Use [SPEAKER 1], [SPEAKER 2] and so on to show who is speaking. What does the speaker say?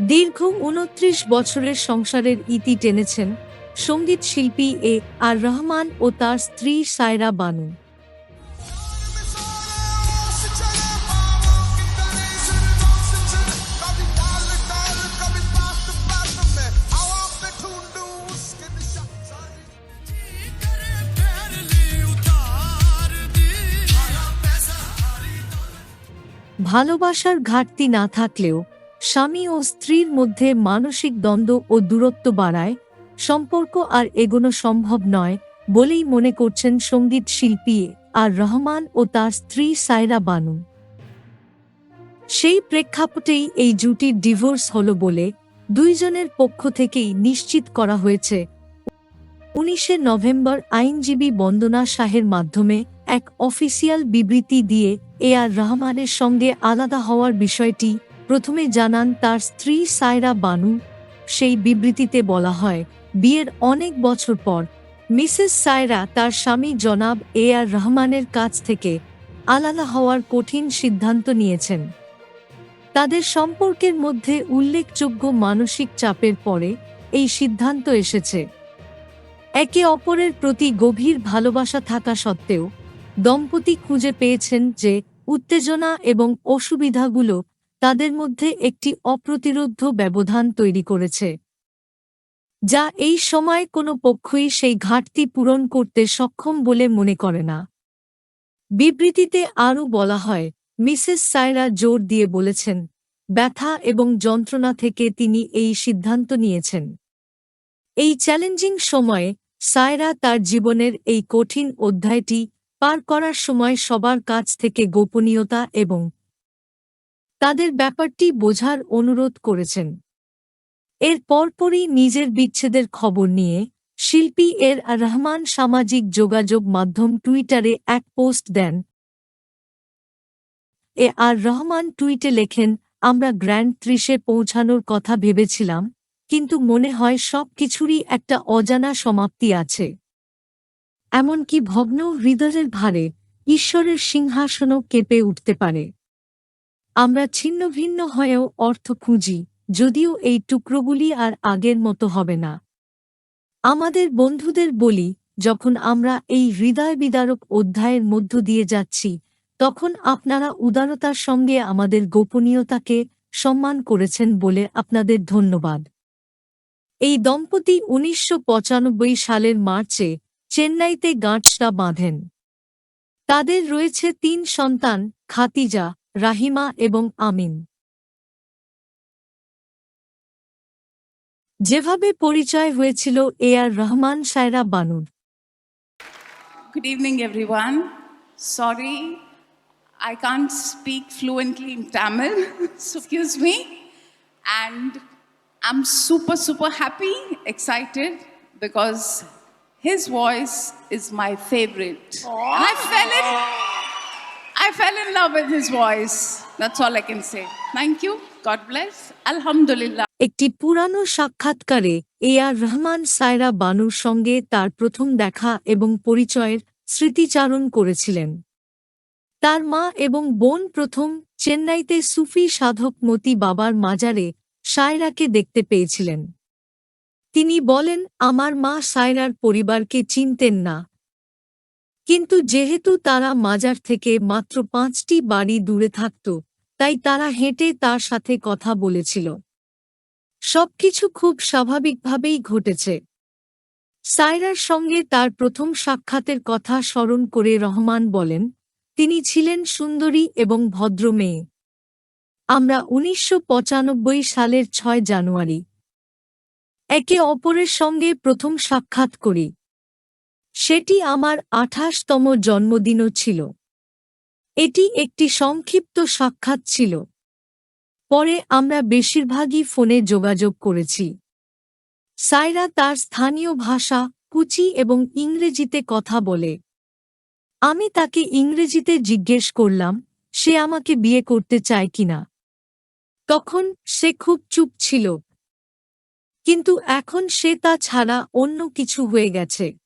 [SPEAKER 1] দীর্ঘ উনত্রিশ বছরের সংসারের ইতি টেনেছেন সংগীত শিল্পী এ আর রহমান ও তার স্ত্রী সায়রা বানু। ভালোবাসার ঘাটতি না থাকলেও স্বামী ও স্ত্রীর মধ্যে মানসিক দ্বন্দ্ব ও দূরত্ব বাড়ায়, সম্পর্ক আর এগোনো সম্ভব নয় বলেই মনে করছেন সংগীত শিল্পী আর রহমান ও তার স্ত্রী সায়রা বানু। সেই প্রেক্ষাপটেই এই জুটির ডিভোর্স হল বলে দুইজনের পক্ষ থেকেই নিশ্চিত করা হয়েছে। উনিশে নভেম্বর আইনজীবী বন্দনা শাহের মাধ্যমে এক অফিসিয়াল বিবৃতি দিয়ে এ আর রহমানের সঙ্গে আলাদা হওয়ার বিষয়টি প্রথমে জানান তার স্ত্রী সায়রা বানু। সেই বিবৃতিতে বলা হয়, বিয়ের অনেক বছর পর মিসেস সায়রা তার স্বামী জনাব এ আর রহমানের কাছ থেকে আলাদা হওয়ার কঠিন সিদ্ধান্ত নিয়েছেন। তাদের সম্পর্কের মধ্যে উল্লেখযোগ্য মানসিক চাপের পরে এই সিদ্ধান্ত এসেছে। একে অপরের প্রতি গভীর ভালোবাসা থাকা সত্ত্বেও দম্পতি খুঁজে পেয়েছেন যে উত্তেজনা এবং অসুবিধাগুলো তাদের মধ্যে একটি অপ্রতিরোধ্য ব্যবধান তৈরি করেছে। যা এই সময় কোনো পক্ষই সেই ঘাটতি পূরণ করতে সক্ষম বলে মনে করে না। বিবৃতিতে আরও বলা হয়, মিসেস সায়রা জোর দিয়ে বলেছেন, ব্যথা এবং যন্ত্রণা থেকে তিনি এই সিদ্ধান্ত নিয়েছেন। এই চ্যালেঞ্জিং সময়ে সায়রা তার জীবনের এই কঠিন অধ্যায়টি পার করার সময় সবার কাছ থেকে গোপনীয়তা এবং তাদের ব্যাপারটি বোঝার অনুরোধ করেছেন। এর পরপরই নিজের বিচ্ছেদের খবর নিয়ে শিল্পী এর আর রহমান সামাজিক যোগাযোগ মাধ্যম টুইটারে এক পোস্ট দেন। এ আর রহমান টুইটে লেখেন, আমরা গ্র্যান্ড ত্রিশে পৌঁছানোর কথা ভেবেছিলাম, কিন্তু মনে হয় সব কিছুরই একটা অজানা সমাপ্তি আছে। এমনকি ভগ্ন হৃদয়ের ভারে ঈশ্বরের সিংহাসনও কেঁপে উঠতে পারে। আমরা ছিন্ন ভিন্ন হয়েও অর্থ খুঁজি, যদিও এই টুকরোগুলি আর আগের মতো হবে না। আমাদের বন্ধুদের বলি, যখন আমরা এই হৃদয় বিদারক অধ্যায়ের মধ্য দিয়ে যাচ্ছি, তখন আপনারা উদারতার সঙ্গে আমাদের গোপনীয়তাকে সম্মান করেছেন বলে আপনাদের ধন্যবাদ। এই দম্পতি উনিশশো পঁচানব্বই সালের মার্চে চেন্নাইতে গাঁটসা বাঁধেন। তাদের রয়েছে তিন সন্তান, খাতিজা রাহিমা এবং আমিন যেভাবে পরিচয় হয়েছিল A R Rahman Saira বানুর
[SPEAKER 2] Good evening, everyone. Sorry, I can't speak fluently in Tamil, so excuse me. And I'm super, super happy, excited, because his voice is my favorite. And I I fell in love with his voice. That's all I can say. Thank you. God bless. Alhamdulillah.
[SPEAKER 1] একটি পুরানো সাক্ষাৎকারে এ আর রহমান সায়রা বানুর সঙ্গে তার প্রথম দেখা এবং পরিচয়ের স্মৃতিচারণ করেছিলেন তার মা এবং বোন প্রথম চেন্নাইতে সুফি সাধক মতি বাবার মাজারে সায়রাকে দেখতে পেয়েছিলেন তিনি বলেন, আমার মা সায়রার পরিবারকে চিনতেন না কিন্তু যেহেতু তারা মাজার থেকে মাত্র পাঁচটি বাড়ি দূরে থাকত, তাই তারা হেঁটে তার সাথে কথা বলেছিল। সবকিছু খুব স্বাভাবিকভাবেই ঘটেছে। সায়রার সঙ্গে তার প্রথম সাক্ষাতের কথা স্মরণ করে রহমান বলেন, তিনি ছিলেন সুন্দরী এবং ভদ্র মেয়ে। আমরা উনিশশো পঁচানব্বই সালের ছয় জানুয়ারি। একে অপরের সঙ্গে প্রথম সাক্ষাৎ করি। সেটি আমার আঠাশতম জন্মদিনও ছিল। এটি একটি সংক্ষিপ্ত সাক্ষাৎ ছিল। পরে আমরা বেশিরভাগই ফোনে যোগাযোগ করেছি। সায়রা তার স্থানীয় ভাষা, কুচি এবং ইংরেজিতে কথা বলে। আমি তাকে ইংরেজিতে জিজ্ঞেস করলাম, সে আমাকে বিয়ে করতে চায় কিনা তখন সে খুব চুপ ছিল। কিন্তু এখন সে তা ছাড়া অন্য কিছু হয়ে গেছে।